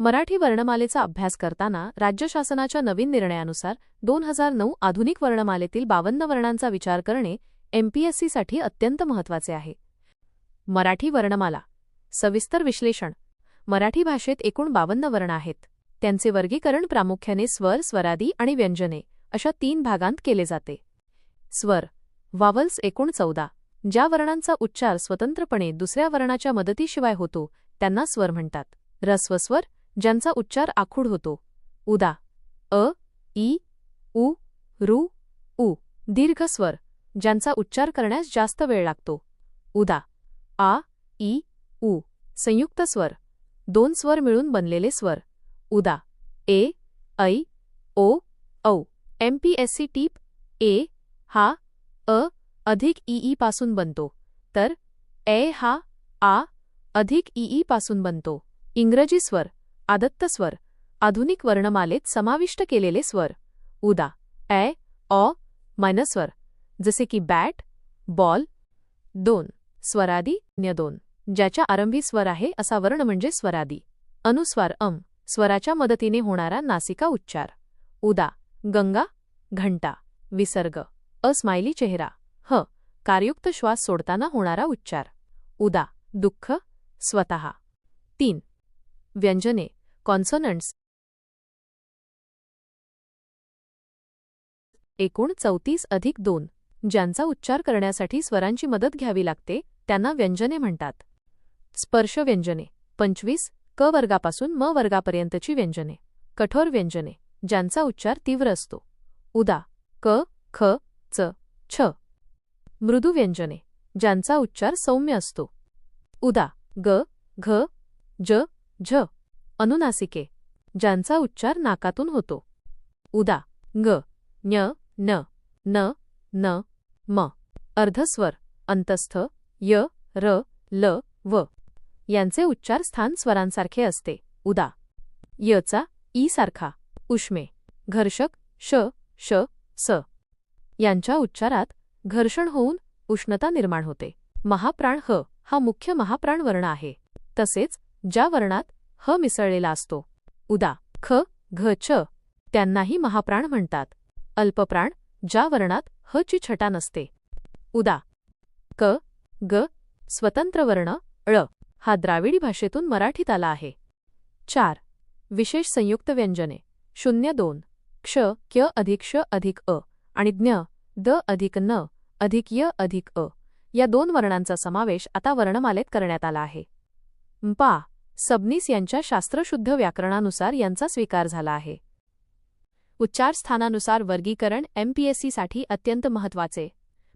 मराठी वर्णमालेचा अभ्यास करताना राज्य शासनाच्या नवीन निर्णयानुसार दोन हजार नऊ आधुनिक वर्णमालेतील बावन्न वर्णांचा विचार करणे एमपीएससीसाठी अत्यंत महत्त्वाचे आहे. मराठी वर्णमाला सविस्तर विश्लेषण मराठी भाषेत एकूण बावन्न वर्ण आहेत. त्यांचे वर्गीकरण प्रामुख्याने स्वर स्वरादी आणि व्यंजने अशा तीन भागांत केले जाते. स्वर वावल्स एकूण चौदा ज्या वर्णांचा उच्चार स्वतंत्रपणे दुसऱ्या वर्णाच्या मदतीशिवाय होतो त्यांना स्वर म्हणतात. रस्वस्वर ज्यांचा उच्चार आखूड होतो. उदा. अ ई उ रु उ. दीर्घ स्वर. ज्यांचा उच्चार करण्यास जास्त वेळ लागतो. उदा. आ ई उ. संयुक्त स्वर. दोन स्वर मिळून बनलेले स्वर. उदा. ए ऐ ओ औ. एमपीएससी टीप ए हा अ अधिक ई पासून बनतो. तर ए हा आ अधिक ईई पासून बनतो. इंग्रजी स्वर. आदत्त स्वर. आधुनिक वर्णमालेत समाविष्ट केलेले स्वर. उदा. ए ऑ मायनस्वर जसे की बॅट बॉल. दोन. स्वरादी न्य दोन. ज्याच्या आरंभी स्वर आहे असा वर्ण म्हणजे स्वरादी. अनुस्वार अम स्वराच्या मदतीने होणारा नासिका उच्चार. उदा. गंगा घंटा. विसर्ग. अस्माइली चेहरा. ह. कार्युक्त श्वास सोडताना होणारा उच्चार. उदा. दुःख स्वतः. तीन. व्यंजने. कॉन्सोनंट्स एकूण चौतीस अधिक दोन ज्यांचा उच्चार करण्यासाठी स्वरांची मदत घ्यावी लागते त्यांना व्यंजने म्हणतात. स्पर्श व्यंजने पंचवीस क वर्गापासून म वर्गापर्यंतची व्यंजने. कठोर व्यंजने ज्यांचा उच्चार तीव्र असतो. उदा क ख च छ. मृदू व्यंजने ज्यांचा उच्चार सौम्य असतो. उदा ग घ ज झ. अनुनासिके ज्यांचा उच्चार नाकातून होतो. उदा ग ञ न न न म अर्धस्वर अंतस्थ य र ल व यांचे उच्चार स्थान स्वरांसारखे असते. उदा यचा ई सारखा उष्मे घर्षक श श स यांच्या उच्चारात घर्षण होऊन उष्णता निर्माण होते. महाप्राण ह हा मुख्य महाप्राण वर्ण आहे. तसेच ज्या वर्णात ह मिसळलेला असतो. उदा ख घ छ त्यांनाही महाप्राण म्हणतात. अल्पप्राण ज्या वर्णात ह ची छटा नसते. उदा क ग स्वतंत्र वर्ण ळ हा द्राविडी भाषेतून मराठीत आला आहे. चार विशेष संयुक्त व्यंजने. शून्य दोन क्ष क्य अधिक श अधिक अ आणि ज्ञ द अधिक न अधिक य अधिक अ या दोन वर्णांचा समावेश आता वर्णमालेत करण्यात आला आहे. पा सबनीस यांच्या शास्त्रशुद्ध व्याकरणानुसार यांचा स्वीकार झाला आहे. उच्चारस्थानानुसार वर्गीकरण एमपीएससीसाठी अत्यंत महत्त्वाचे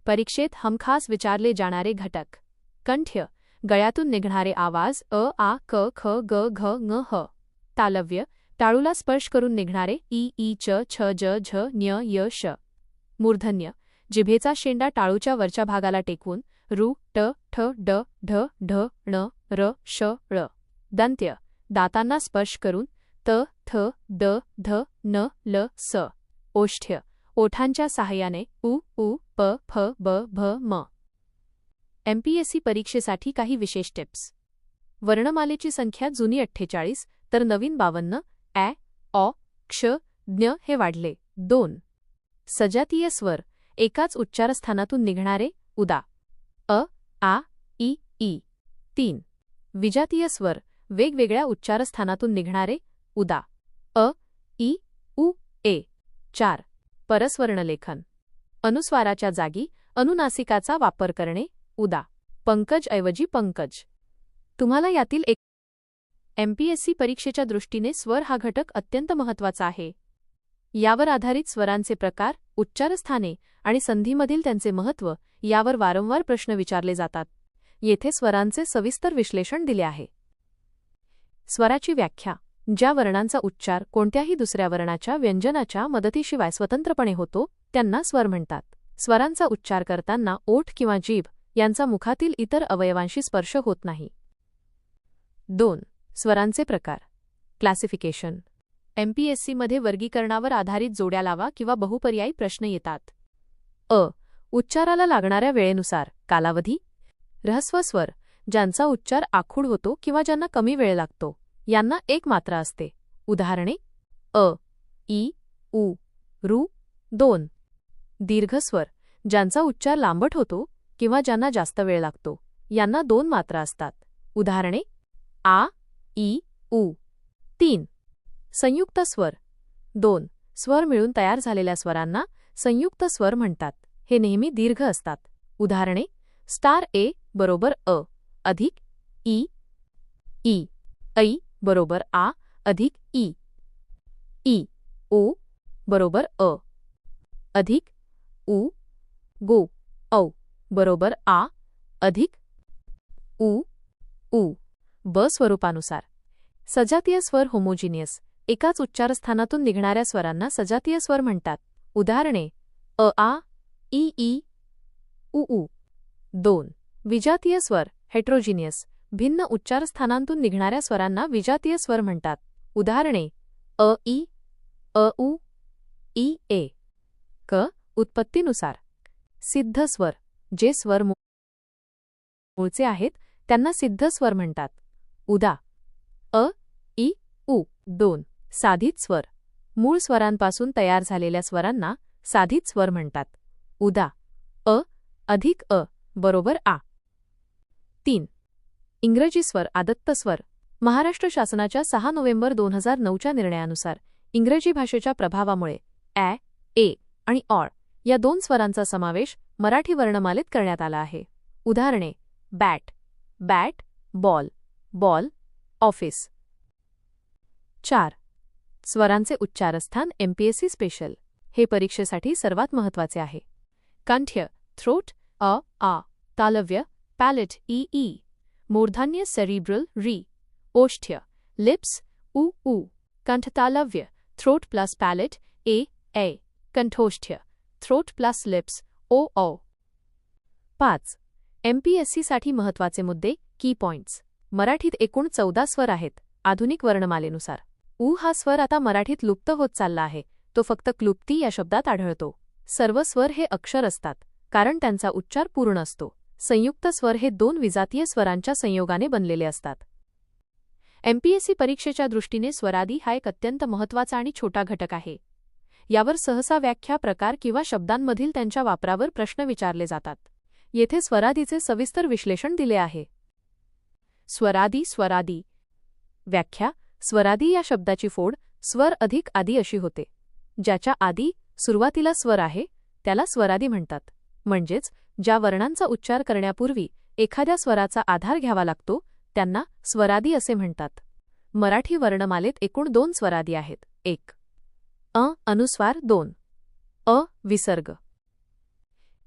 परीक्षेत हमखास विचारले जाणारे घटक. कंठ्य गळ्यातून निघणारे आवाज अ आ क ख ग घ ङ ह. तालव्य टाळूला स्पर्श करून निघणारे ई ई च छ ज झ न्य य श. मूर्धन्य जिभेचा शेंडा टाळूच्या वरच्या भागाला टेकवून रु ट ठ ड ढ ढ ण र श ळ. दंत्य दातांना स्पर्श करून त थ द ध न ल स. ओष्ठ्य ओठांच्या सहाय्याने उ उ प फ ब भ म. एमपीएससी परीक्षेसाठी काही विशेष टिप्स. वर्णमालेची संख्या जुनी अठ्ठेचाळीस तर नवीन बावन्न ॲ ऑ क्ष ज्ञ हे वाढले. दोन. सजातीय स्वर एकाच उच्चारस्थानातून निघणारे उदा. अ आ ई ई. तीन. विजातीय स्वर वेगवेगळ्या उच्चारस्थानातून निघणारे उदा. अ ई उ ए. चार. परस्वर्णलेखन. अनुस्वाराच्या जागी अनुनासिकाचा वापर करणे उदा. पंकज ऐवजी पंकज. तुम्हाला यातील एक एमपीएससी परीक्षेच्या दृष्टीने स्वर हा घटक अत्यंत महत्त्वाचा आहे. यावर आधारित स्वरांचे प्रकार उच्चारस्थाने आणि संधीमधील त्यांचे महत्त्व यावर वारंवार प्रश्न विचारले जातात. येथे स्वरांचे सविस्तर विश्लेषण दिले आहे. स्वराची व्याख्या ज्या वर्णांचा उच्चार कोणत्याही दुसऱ्या वर्णाच्या व्यंजनाच्या मदतीशिवाय स्वतंत्रपणे होतो त्यांना स्वर म्हणतात. स्वरांचा उच्चार करताना ओठ किंवा जीभ यांचा मुखातील इतर अवयवांशी स्पर्श होत नाही. दोन स्वरांचे प्रकार. क्लासिफिकेशन. एमपीएससीमध्ये वर्गीकरणावर आधारित जोड्या लावा किंवा बहुपर्यायी प्रश्न येतात. अ. उच्चाराला लागणाऱ्या वेळेनुसार कालावधी. रहस्व स्वर ज्यांचा उच्चार आखूड होतो किंवा ज्यांना कमी वेळ लागतो. यांना एक मात्रा असते. उदाहरणे अ ई उ रु दोन. दीर्घस्वर ज्यांचा उच्चार लांबट होतो किंवा ज्यांना जास्त वेळ लागतो यांना दोन मात्रा असतात. उदाहरणे आ ई उ. तीन. संयुक्त स्वर. दोन. स्वर मिळून तयार झालेल्या स्वरांना संयुक्त स्वर म्हणतात. हे नेहमी दीर्घ असतात. उदाहरणे स्टार ए बरोबर अ अधिक ई ई ऐ बरोबर आ अधिक ई. ई. ओ बरोबर अ. अधिक उ गो. औ बरोबर आ अधिक उ उ. ब स्वरूपानुसार. सजातीय स्वर होमोजिनियस एकाच उच्चारस्थानातून निघणाऱ्या स्वरांना सजातीय स्वर म्हणतात. उदाहरणे अ आ ई ई उ उ. दोन. विजातीय स्वर हेट्रोजिनियस भिन्न उच्चारस्थानांतून निघणाऱ्या स्वरांना विजातीय स्वर म्हणतात. उदाहरणे अ ई अ उ ई ए क उत्पत्तीनुसार. सिद्ध स्वर जे स्वर मूळचे आहेत त्यांना सिद्ध स्वर म्हणतात. उदा अ ई उ दोन साधित स्वर. मूळ स्वरांपासून तयार झालेल्या स्वरांना साधित स्वर म्हणतात. उदा अ अधिक अ बरोबर आ. तीन इंग्रजी स्वर आदत्त स्वर. महाराष्ट्र शासनाच्या सहा नोव्हेंबर दोन हजार नऊच्या निर्णयानुसार इंग्रजी भाषेच्या प्रभावामुळे ॲ ए आणि ऑळ या दोन स्वरांचा समावेश मराठी वर्णमालेत करण्यात आला आहे. उदाहरणे bat bat ball ball office. चार. स्वरांचे उच्चारस्थान एमपीएससी स्पेशल. हे परीक्षेसाठी सर्वात महत्त्वाचे आहे. कंठ्य थ्रोट अ आ. तालव्य पॅलेट ई ई. मूर्धन्य सेरिब्रल री ओष्ठ्य लिप्स उ उ कंठतालव्य थ्रोट प्लस पॅलेट ए ए कंठोष्ठ्य थ्रोट प्लस लिप्स ओ ओ पाच एमपीएससीसाठी महत्त्वाचे मुद्दे की पॉइंट्स मराठीत एकूण चौदा स्वर आहेत आधुनिक वर्णमालेनुसार. उ हा स्वर आता मराठीत लुप्त होत चालला आहे तो फक्त क्लुप्ती या शब्दात आढळतो. सर्व स्वर हे अक्षर असतात कारण त्यांचा उच्चार पूर्ण असतो. संयुक्त स्वर हे दोन विजातीय स्वरांच्या संयोगाने बनलेले असतात. एमपीएससी परीक्षेच्या दृष्टीने स्वरादी हा एक अत्यंत महत्त्वाचा आणि छोटा घटक आहे. यावर सहसा व्याख्या प्रकार किंवा शब्दांमधील त्यांच्या वापरावर प्रश्न विचारले जातात. येथे स्वरादीचे सविस्तर विश्लेषण दिले आहे. स्वरादी स्वरादी. व्याख्या स्वरादी या शब्दाची फोड स्वर अधिक आदी अशी होते. ज्याच्या आदी सुरुवातीला स्वर आहे त्याला स्वरादी म्हणतात. म्हणजेच ज्या वर्णांचा उच्चार करण्यापूर्वी एखाद्या स्वराचा आधार घ्यावा लागतो त्यांना स्वरादी असे म्हणतात. मराठी वर्णमालेत एकूण दोन स्वरादी आहेत. एक. अ अनुस्वार दोन. अ विसर्ग.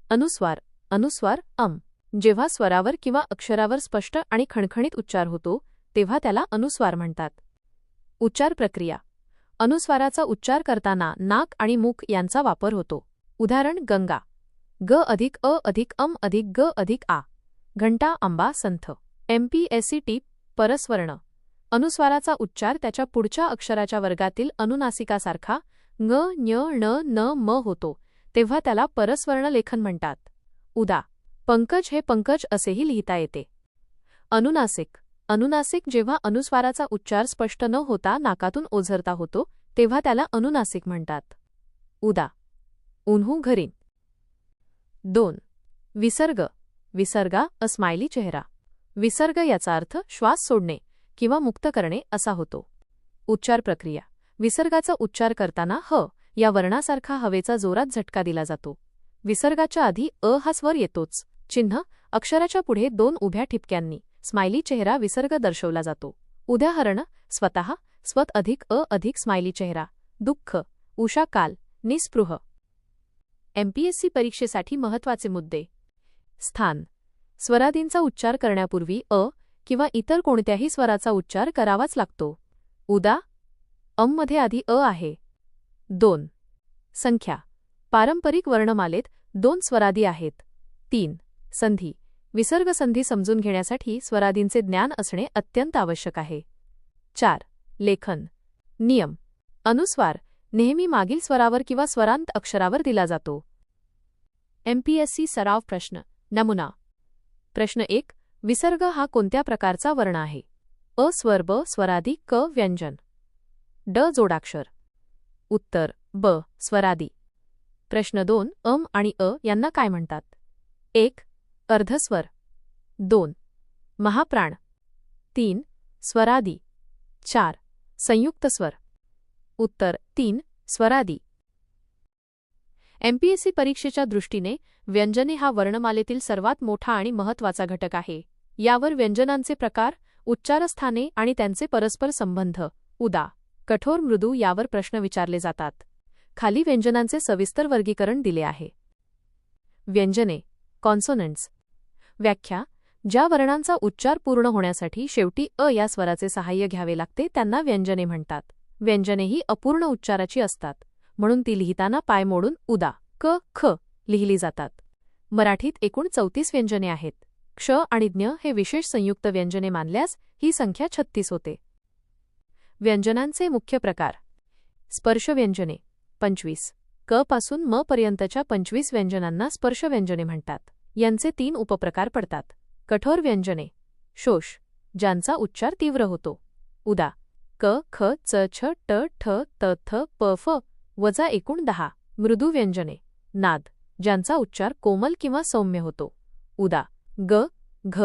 अनुस्वार. अनुस्वार अम. जेव्हा स्वरावर किंवा अक्षरावर स्पष्ट आणि खणखणीत उच्चार होतो तेव्हा त्याला अनुस्वार म्हणतात. उच्चार प्रक्रिया. अनुस्वाराचा उच्चार करताना नाक आणि मुख यांचा वापर होतो. उदाहरण गंगा. ग अधिक अ अधिक अम अधिक ग अधिक आ. घंटा आंबा संथ. एमपीएससी टीप परस्वर्ण. अनुस्वाराचा उच्चार त्याच्या पुढच्या अक्षराच्या वर्गातील अनुनासिकासारखा ङ ञ ण न म होतो तेव्हा त्याला परस्वर्ण लेखन म्हणतात. उदा. पंकज हे पंकज असेही लिहिता येते. अनुनासिक. अनुनासिक जेव्हा अनुस्वाराचा उच्चार स्पष्ट न होता नाकातून ओझरता होतो तेव्हा त्याला अनुनासिक म्हणतात. उदा. उन्हू घरीन. दोन. विसर्ग. विसर्गा अस्मायली चेहरा. विसर्ग याचा अर्थ श्वास सोडणे किंवा मुक्त करणे असा होतो. उच्चार प्रक्रिया. विसर्गाचा उच्चार करताना ह या वर्णासारखा हवेचा जोरात झटका दिला जातो. विसर्गाच्या आधी अ हा स्वर येतोच. चिन्ह. अक्षराच्या पुढे दोन उभ्या ठिपक्यांनी स्माइली चेहरा विसर्ग दर्शवला जातो. उदाहरण. स्वतः. स्वत अधिक अ अधिक स्माइली चेहरा. दुःख. उषा काल. निस्पृह. एमपीएससी परीक्षेसाठी महत्त्वाचे मुद्दे. स्थान. स्वरादींचा उच्चार करण्यापूर्वी अ किंवा इतर कोणत्याही स्वराचा उच्चार करावाच लागतो. उदा. अममध्ये आधी अ आहे. दोन. संख्या. पारंपरिक वर्णमालेत दोन स्वरादी आहेत. तीन. संधी. विसर्गसंधी समजून घेण्यासाठी स्वरादींचे ज्ञान असणे अत्यंत आवश्यक आहे. चार. लेखन. नियम. अनुस्वार. नेहमी मागील स्वरावर किंवा स्वरांत अक्षरावर दिला जातो. एमपीएससी सराव प्रश्न. नमुना. प्रश्न एक. विसर्ग हा कोणत्या प्रकारचा वर्ण आहे? अ स्वर ब स्वरादी क व्यंजन. ड जोडाक्षर. उत्तर. ब स्वरादी. प्रश्न दोन. अम आणि अ यांना काय म्हणतात? एक. अर्धस्वर. दोन. महाप्राण. तीन. स्वरादी. चार. संयुक्त स्वर. उत्तर तीन स्वरादी. एमपीएससी परीक्षेच्या दृष्टीने व्यंजने हा वर्णमालेतील सर्वात मोठा आणि महत्त्वाचा घटक आहे. यावर व्यंजनांचे प्रकार उच्चारस्थाने आणि त्यांचे परस्पर संबंध उदा कठोर मृदू यावर प्रश्न विचारले जातात. खाली व्यंजनांचे सविस्तर वर्गीकरण दिले आहे. व्यंजने कॉन्सोनंट्स व्याख्या ज्या वर्णांचा उच्चार पूर्ण होण्यासाठी शेवटी अ या स्वराचे सहाय्य घ्यावे लागते त्यांना व्यंजने म्हणतात. व्यंजने ही अपूर्ण उच्चाराची असतात. म्हणून ती लिहिताना पाय मोडून उदा क ख लिहिली जातात. मराठीत एकूण चौतीस व्यंजने आहेत. क्ष आणि ज्ञ हे विशेष संयुक्त व्यंजने मानल्यास ही संख्या छत्तीस होते. व्यंजनांचे मुख्य प्रकार. स्पर्श व्यंजने. पंचवीस. क पासून म पर्यंतच्या पंचवीस व्यंजनांना स्पर्श व्यंजने म्हणतात. यांचे तीन उपप्रकार पडतात. कठोर व्यंजने. शोष ज्यांचा उच्चार तीव्र होतो. उदा क ख च छ ट ठ त थ प फ वजा एकूण दहा. मृदू व्यंजने. नाद. ज्यांचा उच्चार कोमल किंवा सौम्य होतो. उदा. ग घ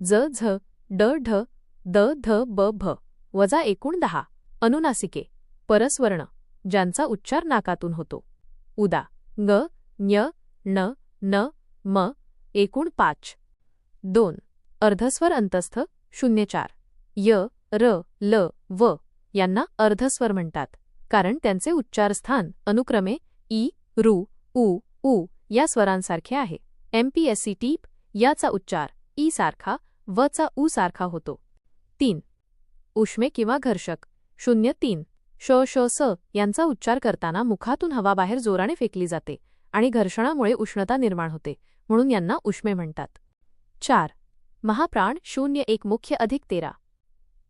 ज झ ड ढ द ध ब भ वजा एकूण दहा. अनुनासिके. परस्वर्ण. ज्यांचा उच्चार नाकातून होतो. उदा. ग ञ ण न म एकूण पाच. दोन. अर्धस्वर अंतस्थ. शून्य चार. य र ल. व यांना अर्धस्वर म्हणतात. कारण त्यांचे उच्चारस्थान अनुक्रमे ई रू उ उ या स्वरांसारखे आहे. एमपीएससी टीप याचा उच्चार ई सारखा व चा उ सारखा होतो. तीन. उष्मे किंवा घर्षक. शून्य तीन. श श स यांचा उच्चार करताना मुखातून हवा बाहेर जोराने फेकली जाते आणि घर्षणामुळे उष्णता निर्माण होते म्हणून यांना उष्मे म्हणतात. चार. महाप्राण शून्य एक मुख्य अधिक तेरा.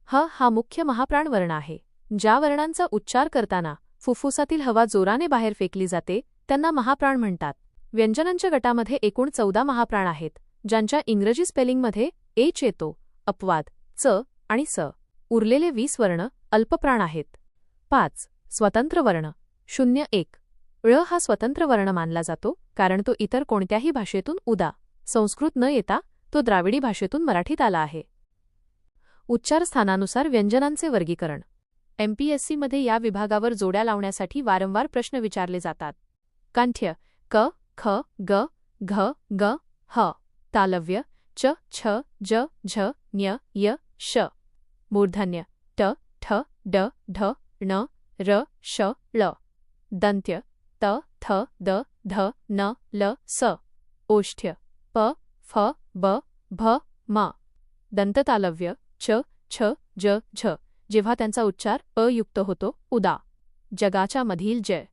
ह हा मुख्य महाप्राण वर्ण आहे. ज्या वर्णांचा उच्चार करताना फुफ्फुसातील हवा जोराने बाहेर फेकली जाते त्यांना महाप्राण म्हणतात. व्यंजनांच्या गटामध्ये एकूण चौदा महाप्राण आहेत ज्यांच्या इंग्रजी स्पेलिंगमध्ये एच येतो अपवाद च आणि स. उरलेले वीस वर्ण अल्पप्राण आहेत. पाच. स्वतंत्र वर्ण. शून्य एक. ळ हा स्वतंत्र वर्ण मानला जातो कारण तो इतर कोणत्याही भाषेतून उदा. संस्कृत न येता तो द्राविडी भाषेतून मराठीत आला आहे. उच्चारस्थानानुसार व्यंजनांचे वर्गीकरण. एमपीएससीमध्ये या विभागावर जोड्या लावण्यासाठी वारंवार प्रश्न विचारले जातात. कांठ्य क ख ग घ ग ह तालव्य च छ ज झ न्य य श. मूर्धन्य ट ठ ड ढ ण र श ळ. दंत्य त थ द ध न ल स. ओष्ठ्य प फ ब भ म. दंततालव्य छ छ ज झ. जेव्हा त्यांचा उच्चार अयुक्त होतो उदा. जगाच्या मधील जय.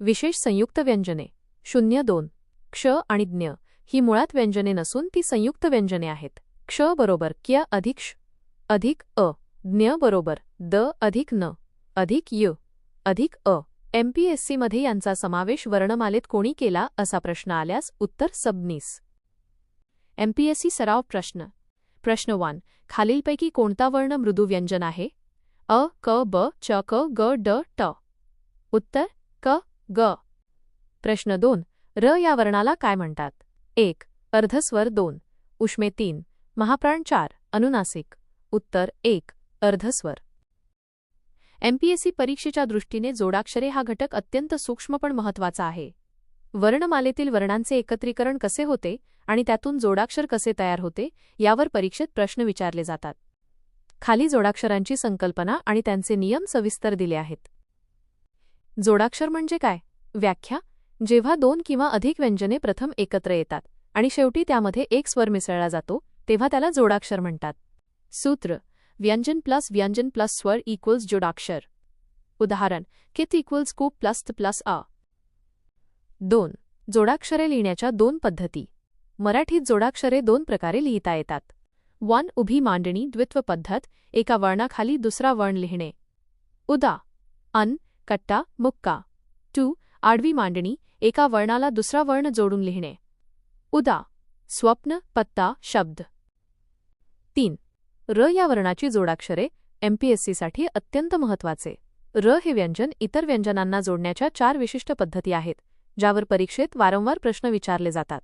विशेष संयुक्त व्यंजने. शून्य दोन. क्ष आणि ज्ञ. ही मुळात व्यंजने नसून ती संयुक्त व्यंजने आहेत. क्ष बरोबर क्य अधिक श अधिक अ. ज्ञ बरोबर द अधिक न अधिक य अधिक अ. एमपीएससीमध्ये यांचा समावेश वर्णमालेत कोणी केला असा प्रश्न आल्यास उत्तर सबनीस. एमपीएससी सराव प्रश्न. प्रश्न वन खालीलपैकी कोणता वर्ण मृदू व्यंजन आहे? अ क ब च क ग ड ट. उत्तर क ग. प्रश्न दोन र या वर्णाला काय म्हणतात? एक अर्धस्वर दोन उष्मे तीन महाप्राण चार अनुनासिक. उत्तर एक अर्धस्वर. एमपीएससी परीक्षेच्या दृष्टीने जोडाक्षरे हा घटक अत्यंत सूक्ष्म पण महत्त्वाचा आहे. वर्णमालेतील वर्णांचे एकत्रीकरण कसे होते? आणि त्यातून जोडाक्षर कसे तयार होते यावर परीक्षेत प्रश्न विचारले जातात. खाली जोडाक्षरांची संकल्पना आणि त्यांचे नियम सविस्तर दिले आहेत. जोडाक्षर म्हणजे काय? व्याख्या. जेव्हा दोन किंवा अधिक व्यंजने प्रथम एकत्र येतात आणि शेवटी त्यामध्ये एक स्वर मिसळला जातो तेव्हा त्याला जोडाक्षर म्हणतात. सूत्र. व्यंजन प्लस व्यंजन प्लस स्वर इक्वल्स जोडाक्षर. उदाहरण. कित इक्वल्स कूप प्लस प्लस अ दोन. जोडाक्षरे लिहिण्याच्या दोन पद्धती. मराठीत जोडाक्षरे दोन प्रकारे लिहिता येतात. वन उभी मांडणी द्वित्व पद्धत एका वर्णाखाली दुसरा वर्ण लिहिणे. उदा. अन कट्टा मुक्का. टू आडवी मांडणी एका वर्णाला दुसरा वर्ण जोडून लिहिणे. उदा. स्वप्न पत्ता शब्द. तीन. र या वर्णाची जोडाक्षरे एमपीएससीसाठी अत्यंत महत्त्वाचे र हे व्यंजन इतर व्यंजनांना जोडण्याच्या चार विशिष्ट पद्धती आहेत ज्यावर परीक्षेत वारंवार प्रश्न विचारले जातात.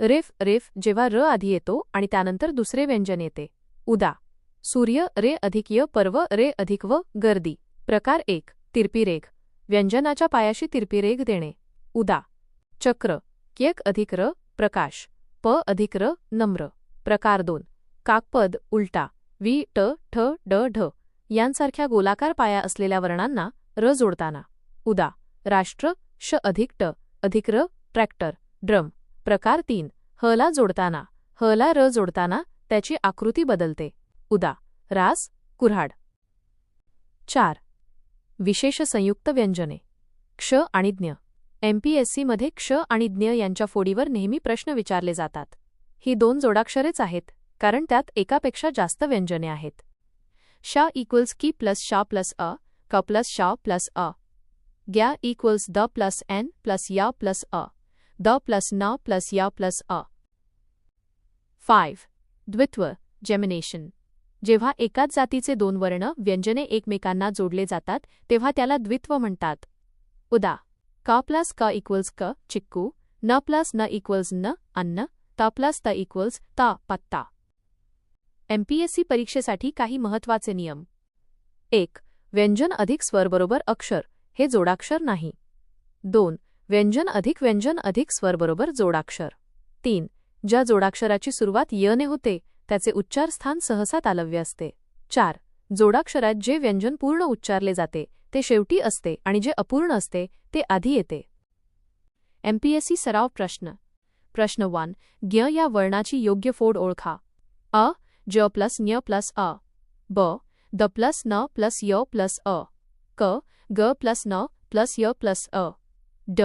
रेफ रेफ जेव्हा र आधी येतो आणि त्यानंतर दुसरे व्यंजन येते. उदा. सूर्य रे अधिक य पर्व रे अधिक व गर्दी. प्रकार एक. तिरपी रेघ. व्यंजनाच्या पायाशी तिरपी रेघ देणे. उदा. चक्र. क्यक अधिक र प्रकाश. प अधिक र नम्र. प्रकार दोन. काकपद उलटा. वी ट ठ ड ढ. यांसारख्या गोलाकार पाया असलेल्या वर्णांना र जोडताना. उदा. राष्ट्र श अधिक ट. अधिक र ट्रॅक्टर. ड्रम. प्रकार तीन. हला जोडताना. हला र जोडताना त्याची आकृती बदलते. उदा. रास कुऱ्हाड. चार. विशेष संयुक्त व्यंजने. क्ष आणि ज्ञ. एमपीएससीमध्ये क्ष आणि ज्ञ यांच्या फोडीवर नेहमी प्रश्न विचारले जातात. ही दोन जोडाक्षरेच आहेत कारण त्यात एकापेक्षा जास्त व्यंजने आहेत. शा इक्वल्स की प्लस शा प्लस अ क प्लस शा प्लस अ ग्या इक्वल्स द प्लस एन प्लस या प्लस अ. द प्लस न प्लस या प्लस अ. फाईव्ह द्वित्व जेमिनेशन जेव्हा एकाच जातीचे दोन वर्ण व्यंजने एकमेकांना जोडले जातात तेव्हा त्याला द्वित्व म्हणतात. उदा. का प्लस क इक्वल्स क चिक्कू. न प्लस न इक्वल्स न अन्न. त प्लस त इक्वल्स ता पत्ता. एमपीएससी परीक्षेसाठी काही महत्त्वाचे नियम. एक. व्यंजन अधिक स्वरबरोबर अक्षर. हे जोडाक्षर नाही. दोन. व्यंजन अधिक व्यंजन अधिक स्वर बरोबर जोडाक्षर. तीन ज्या जोडाक्षराची सुरुवात य ने होते त्याचे उच्चारस्थान सहसा तालव्य असते. चार जोडाक्षरात जे व्यंजन पूर्ण उच्चारले जाते ते शेवटी असते आणि जे अपूर्ण असते ते आधी येते. एमपीएससी सराव प्रश्न. प्रश्न वन ज्ञ या वर्णाची योग्य फोड ओळखा. अ ज प्लस न्य प्लस अ. ब द प्लस न प्लस य प्लस अ. क ग प्लस न प्लस य प्लस अ. ड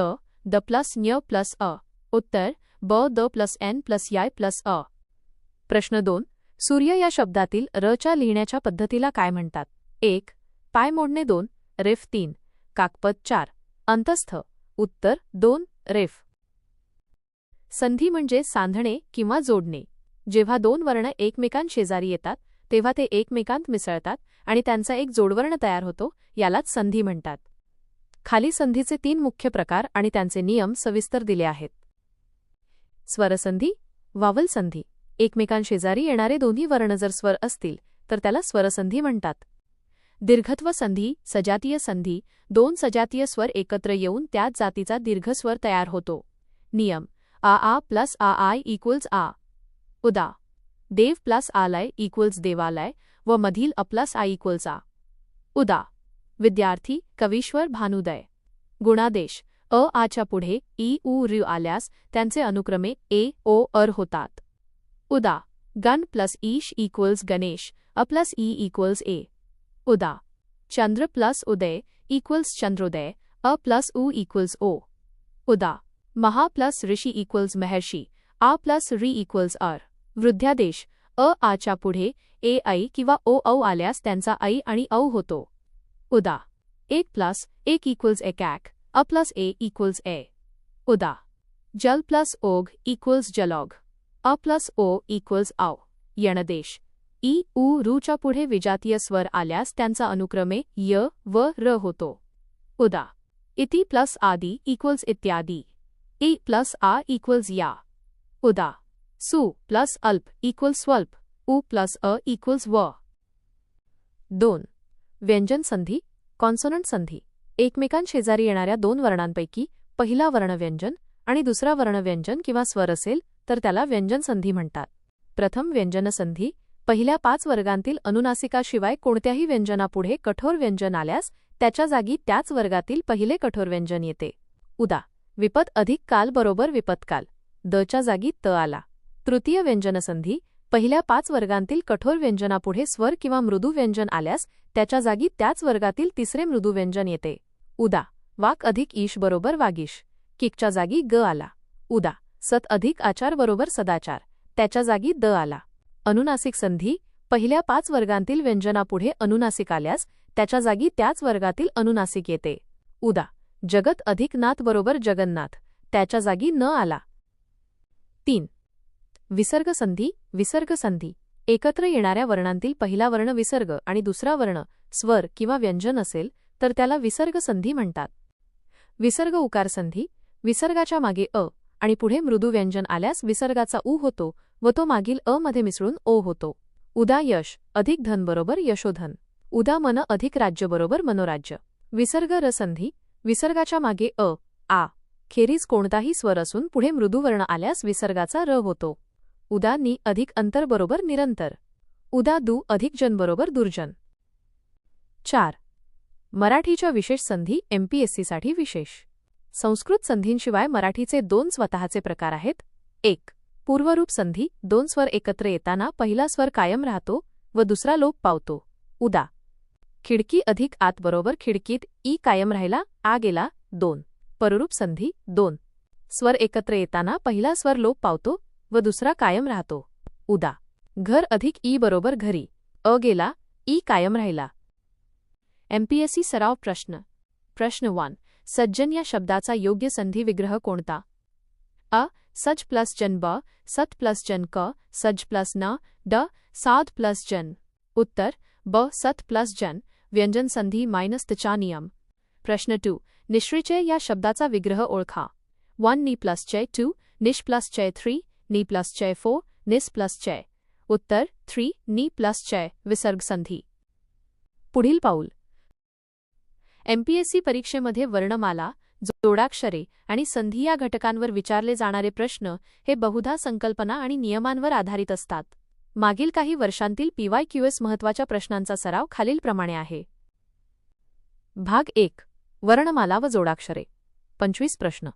द प्लस न्य प्लस अ. उत्तर ब द प्लस एन प्लस याय प्लस अ. प्रश्न दोन. सूर्य या शब्दातील रच्या लिहिण्याच्या पद्धतीला काय म्हणतात? एक. पाय मोडणे दोन. रेफ तीन. काकपत चार. अंतस्थ. उत्तर दोन. रेफ. संधी म्हणजे सांधणे किंवा जोडणे. जेव्हा दोन वर्ण एकमेकांशेजारी येतात तेव्हा ते एकमेकांत मिसळतात आणि त्यांचा एक जोडवर्ण तयार होतो यालाच संधी म्हणतात. खाली संधीचे तीन मुख्य प्रकार आणि त्यांचे नियम सविस्तर दिले आहेत. स्वरसंधी वावल संधी. एकमेकांशेजारी येणारे दोन्ही वर्ण जर स्वर असतील तर त्याला स्वरसंधी म्हणतात. दीर्घत्व संधी सजातीय संधी. दोन सजातीय स्वर एकत्र येऊन त्याच जातीचा दीर्घस्वर तयार होतो. नियम. आ आ प्लस आ आय इक्वल्स आ. उदा. देव प्लस आलय इक्वल्स देवालय व मधील अ प्लस आ इक्वल्स आ. उदा. विद्यार्थी कवीश्वर भानुदय. गुणादेश, अ, आच्या पुढे, ई, उ ऋ आल्यास त्यांचे अनुक्रमे ए, ओ, अर होतात. उदा, गण प्लस ईश इक्वल्स गणेश, अ प्लस ई इक्वल्स ए. उदा, चंद्र प्लस उदय इक्वल्स चंद्रोदय, अ प्लस उ इक्वल्स ओ. उदा, महा प्लस ऋषी इक्वल्स महर्षी, आ प्लस री इक्वल्स अर. वृद्ध्यादेश, अ, आच्या पुढे, ए ऐ किंवा ओ, औ आल्यास त्यांचा ऐ आणि औ होतो. उदा. एक प्लस एक इक्वल्स एकॅक अ प्लस ए इक्वल्स ए. उदा. जल प्लस ओघ इक्वल्स जलॉग अ प्लस ओ इक्वल्स औ. यणदेश. ई उ रूच्या पुढे विजातीय स्वर आल्यास त्यांचा अनुक्रमे य व र होतो. उदा. इति प्लस आदी इक्वल्स इत्यादी. ए प्लस आ इक्वल्स या. उदा. सु प्लस अल्प इक्वल्स स्वल्प. उ प्लस अ इक्वल्स व. दोन. व्यंजन संधी कॉन्सोनंट संधी. एकमेकांशेजारी येणाऱ्या दोन वर्णांपैकी पहिला वर्णव्यंजन आणि दुसरा वर्णव्यंजन किंवा स्वर असेल तर त्याला व्यंजन संधी म्हणतात. प्रथम व्यंजनसंधी पहिल्या पाच वर्गांतील अनुनासिकाशिवाय कोणत्याही व्यंजनापुढे कठोर व्यंजन आल्यास त्याच्या जागी त्याच वर्गातील पहिले कठोर व्यंजन येते. उदा. विपत अधिक काल बरोबर विपतकाल दच्या जागी त आला. तृतीय व्यंजनसंधी पहिल्या पाच वर्गांतील कठोर व्यंजनापुढे स्वर किंवा मृदू व्यंजन आल्यास त्याच्या जागी त्याच वर्गातील तिसरे मृदू व्यंजन येते. उदा. वाक अधिक ईश बरोबर वागीश. किकच्या जागी ग आला. उदा. सत अधिक आचार बरोबर सदाचार. त्याच्या जागी द आला. अनुनासिक संधी. पहिल्या पाच वर्गांतील व्यंजनापुढे अनुनासिक आल्यास त्याच्या जागी त्याच वर्गातील अनुनासिक येते. उदा. जगत अधिक नाथ बरोबर जगन्नाथ. त्याच्या जागी न आला. तीन. विसर्ग संधी विसर्ग संधी एकत्र येणाऱ्या वर्णांतील पहिला वर्ण विसर्ग आणि दुसरा वर्ण स्वर किंवा व्यंजन असेल तर त्याला विसर्ग संधी म्हणतात. विसर्ग उकार संधी विसर्गाच्या मागे अ आणि पुढे मृदू व्यंजन आल्यास विसर्गाचा उ होतो व तो मागील अ मध्ये मिसळून ओ होतो. उदा यश अधिक धन बरोबर यशोधन. उदा मन अधिक राज्य बरोबर मनोराज्य. विसर्ग रसंधी विसर्गाच्या मागे अ आ. खेरीज कोणताही स्वर असून पुढे मृदू वर्ण आल्यास विसर्गाचा र होतो. उदा नि अधिक अंतर बरोबर निरंतर. उदा दू अधिक जन बरोबर दुर्जन. चार. मराठीच्या विशेष संधी एमपीएससीसाठी विशेष. संस्कृत संधींशिवाय मराठीचे दोन स्वतःचे प्रकार आहेत. एक. पूर्वरूप संधी दोन स्वर एकत्र येताना पहिला स्वर कायम राहतो व दुसरा लोप पावतो. उदा. खिडकी अधिक आत बरोबर खिडकीत ई कायम राहिला आ गेला दोन. पररूप संधी दोन. स्वर एकत्र येताना पहिला स्वर लोप पावतो व दुसरा कायम राहतो. उदा. घर अधिक ई बरोबर घरी. अ गेला ई कायम राहिला. एमपीएससी सराव प्रश्न. प्रश्न वन. सज्जन या शब्दाचा योग्य संधी विग्रह कोणता? अ. सज प्लस जन ब. सत प्लस जन क. सज प्लस न. ड. साध प्लस जन. उत्तर. ब. सत प्लस जन. व्यंजन संधी मायनस तचा नियम. प्रश्न टू. निश्रिचय या शब्दाचा विग्रह ओळखा. वन नी प्लस चय टू. निश प्लस चय थ्री. नी प्लस चय फो निस प्लस चय उत्तर थ्री नी प्लस चय विसर्ग संधी पुढील पाऊल. एमपीएससी परीक्षेमध्ये वर्णमाला जोडाक्षरे आणि संधी या घटकांवर विचारले जाणारे प्रश्न हे बहुधा संकल्पना आणि नियमांवर आधारित असतात. मागील काही वर्षांतील पीवाय क्यूएस महत्त्वाच्या प्रश्नांचा सराव खालीलप्रमाणे आहे. भाग एक. वर्णमाला व जोडाक्षरे. पंचवीस प्रश्न.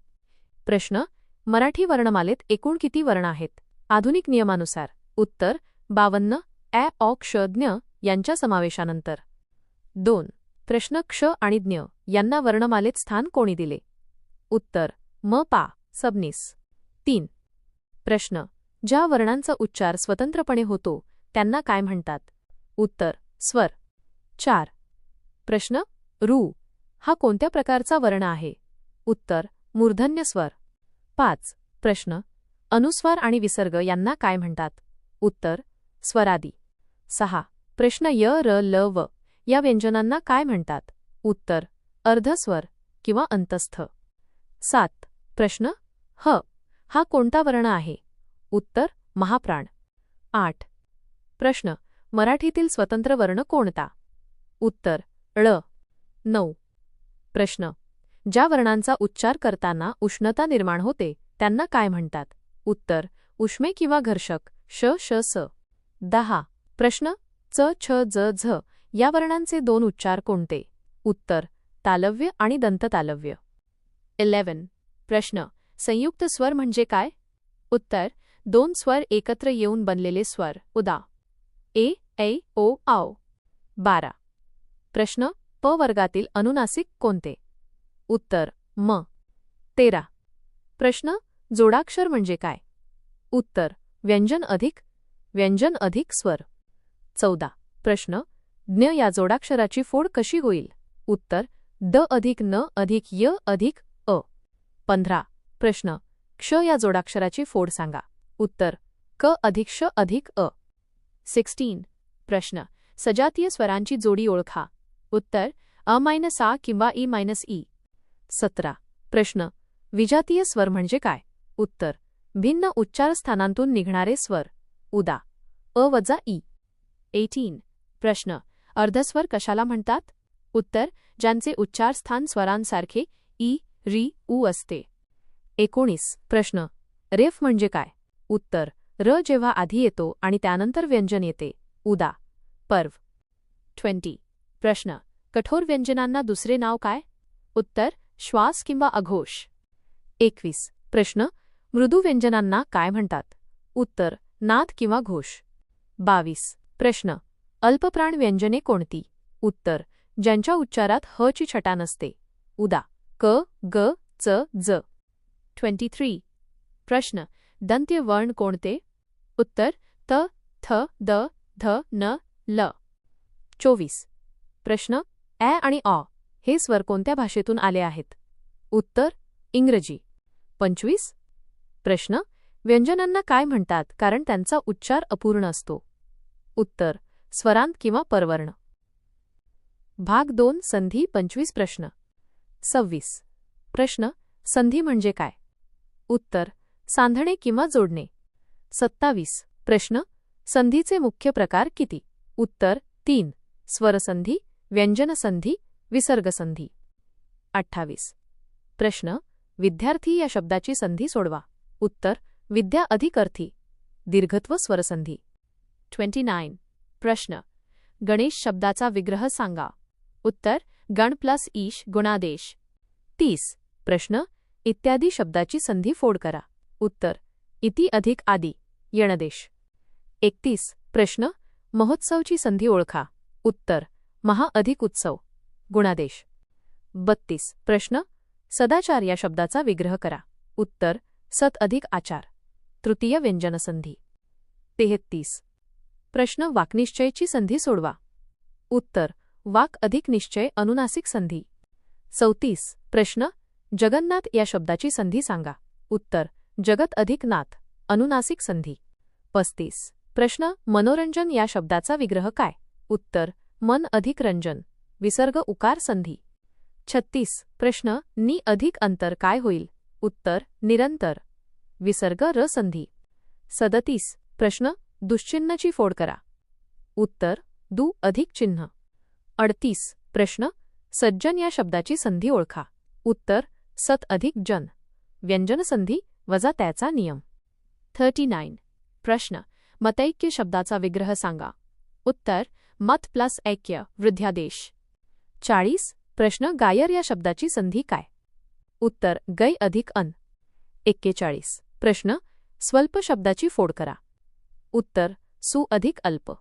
प्रश्न मराठी वर्णमालेत एकूण किती वर्ण आहेत? आधुनिक नियमानुसार. उत्तर बावन्न ॲ ऑ क्ष ज्ञ यांच्या समावेशानंतर. दोन प्रश्न क्ष आणि ज्ञ यांना वर्णमालेत स्थान कोणी दिले? उत्तर म पा सबनीस. तीन प्रश्न ज्या वर्णांचा उच्चार स्वतंत्रपणे होतो त्यांना काय म्हणतात? उत्तर स्वर. चार प्रश्न रू हा कोणत्या प्रकारचा वर्ण आहे? उत्तर मूर्धन्य स्वर. पाच. प्रश्न. अनुस्वार आणि विसर्ग यांना काय म्हणतात? उत्तर. स्वरादी. सहा. प्रश्न य र ल व. या व्यंजनांना काय म्हणतात? उत्तर. अर्धस्वर किंवा अंतस्थ. सात. प्रश्न. ह. हा कोणता वर्ण आहे? उत्तर. महाप्राण. आठ. प्रश्न. मराठीतील स्वतंत्र वर्ण कोणता? उत्तर. ळ. नऊ. प्रश्न. ज्या वर्णांचा उच्चार करताना उष्णता निर्माण होते त्यांना काय म्हणतात? उत्तर उष्मे किंवा घर्षक श श स. दहा. प्रश्न च छ ज झ या वर्णांचे दोन उच्चार कोणते? उत्तर तालव्य आणि दंततालव्य. इलेव्हन. प्रश्न संयुक्त स्वर म्हणजे काय? उत्तर दोन स्वर एकत्र येऊन बनलेले स्वर. उदा. ए ऐ ओ आओ बारा. प्रश्न प वर्गातील अनुनासिक कोणते? उत्तर म. तेरा. प्रश्न जोडाक्षर म्हणजे काय? उत्तर व्यंजन अधिक व्यंजन अधिक स्वर. चौदा. प्रश्न ज्ञ या जोडाक्षराची फोड कशी होईल? उत्तर द अधिक न अधिक य अधिक अ. पंधरा. प्रश्न क्ष या जोडाक्षराची फोड सांगा. उत्तर क अधिक श अधिक अ. सिक्स्टीन. प्रश्न सजातीय स्वरांची जोडी ओळखा. उत्तर अ मायनस आ किंवा ई मायनस ई. सतरा. प्रश्न. विजातीय स्वर म्हणजे काय? उत्तर. भिन्न उच्चारस्थानांतून निघणारे स्वर. उदा. अ वजा ई. एटीन. प्रश्न. अर्धस्वर कशाला म्हणतात? उत्तर. ज्यांचे उच्चारस्थान स्वरांसारखे ई री उ असते. एकोणीस. प्रश्न. रेफ म्हणजे काय? उत्तर. र जेव्हा आधी येतो आणि त्यानंतर व्यंजन येते. उदा. पर्व. ट्वेंटी. प्रश्न. कठोर व्यंजनांना दुसरे नाव काय? उत्तर. श्वास किंवा अघोष. एकवीस. प्रश्न मृदू व्यंजनांना काय म्हणतात? उत्तर नाद किंवा घोष. बावीस. प्रश्न अल्पप्राण व्यंजने कोणती? उत्तर ज्यांच्या उच्चारात ह ची छटा नसते. उदा क ग च ज. Twenty three. प्रश्न दंत्य वर्ण कोणते? उत्तर त थ द ध न ल. चोवीस. प्रश्न ॲ आणि ऑ हे स्वर कोणत्या भाषेतून आले आहेत? उत्तर इंग्रजी. पंचवीस? प्रश्न व्यंजनांना काय म्हणतात कारण त्यांचा उच्चार अपूर्ण असतो. उत्तर स्वरांत किंवा परवर्ण. भाग दोन संधी पंचवीस प्रश्न. सव्वीस. प्रश्न संधी म्हणजे काय? उत्तर सांधणे किंवा जोडणे. सत्तावीस. प्रश्न संधीचे मुख्य प्रकार किती? उत्तर तीन. स्वरसंधी व्यंजनसंधी विसर्गसंधी. अठ्ठावीस. प्रश्न विद्यार्थी या शब्दाची संधी सोडवा. उत्तर विद्या अधिक अर्थी दीर्घत्व स्वरसंधी. Twenty nine. प्रश्न गणेश शब्दाचा विग्रह सांगा. उत्तर गण प्लस ईश गुणादेश. तीस. प्रश्न इत्यादी शब्दाची संधी फोड करा. उत्तर इति अधिक आदी. यणदेश. एकतीस. प्रश्न महोत्सवची संधी ओळखा. उत्तर महा अधिक उत्सव. गुणादेश. बत्तीस. प्रश्न सदाचार या शब्दाचा विग्रह करा. उत्तर सत अधिक आचार. तृतीय व्यंजनसंधी. तेहत्तीस. प्रश्न वाक्निश्चयची संधी सोडवा. उत्तर वाक अधिक निश्चय अनुनासिक संधी. चौतीस. प्रश्न जगन्नाथ या शब्दाची संधी सांगा. उत्तर जगत अधिक नाथ अनुनासिक संधी. पस्तीस. प्रश्न मनोरंजन या शब्दाचा विग्रह काय? उत्तर मन अधिक रंजन. विसर्ग उकार संधी. छत्तीस. प्रश्न नि अधिक अंतर काय होईल? उत्तर निरंतर. विसर्ग र संधी. सदतीस. प्रश्न दुश्चिन्हची फोड करा. उत्तर दु अधिक चिन्ह. अडतीस. प्रश्न सज्जन या शब्दाची संधी ओळखा. उत्तर सत अधिक जन. व्यंजनसंधी वजा त्याचा नियम. Thirty nine. प्रश्न मतैक्य शब्दाचा विग्रह सांगा. उत्तर मत प्लस ऐक्य वृद्ध्यादेश. चाळीस प्रश्न गायर या शब्दाची संधी काय? उत्तर गै अधिक अन. एक्केचाळीस प्रश्न स्वल्प शब्दाची फोड करा. उत्तर सु अधिक अल्प.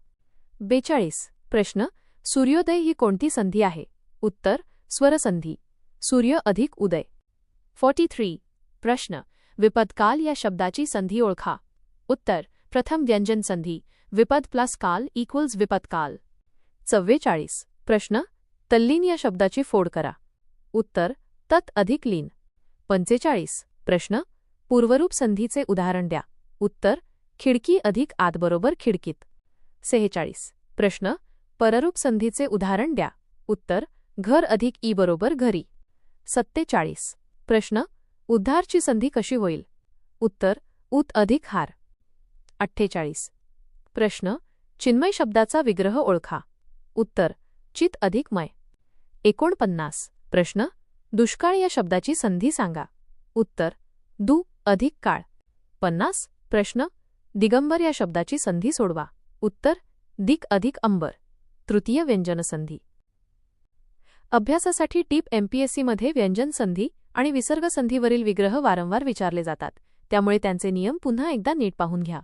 बेचाळीस प्रश्न सूर्योदय ही कोणती संधी आहे? उत्तर स्वरसंधी सूर्य अधिक उदय. फॉर्टी थ्री प्रश्न विपदकाल या शब्दाची संधी ओळखा. उत्तर प्रथम व्यंजन संधी विपद प्लस काल इक्वल्स विपदकाल चव्वेचाळीस प्रश्न तल्लीन या शब्दाची फोड करा. उत्तर तत अधिक लीन. पंचेचाळीस. प्रश्न पूर्वरूप संधीचे उदाहरण द्या. उत्तर खिडकी अधिक आतबरोबर खिडकीत. सेहेचाळीस. प्रश्न पररूप संधीचे उदाहरण द्या. उत्तर घर अधिक ई बरोबर घरी. सत्तेचाळीस. प्रश्न उद्धारची संधी कशी होईल? उत्तर उत अधिक हार. अठ्ठेचाळीस. प्रश्न चिन्मय शब्दाचा विग्रह ओळखा. उत्तर चित अधिक मय. एकोणपन्नास. प्रश्न दुष्काळ या शब्दाची संधी सांगा. उत्तर दु अधिक काळ. पन्नास. प्रश्न दिगंबर या शब्दाची संधी सोडवा. उत्तर दिक अधिक अंबर. तृतीय व्यंजनसंधी अभ्यासासाठी टीप एमपीएससीमध्ये व्यंजन संधी आणि विसर्गसंधीवरील विग्रह वारंवार विचारले जातात. त्यामुळे त्यांचे नियम पुन्हा एकदा नीट पाहून घ्या.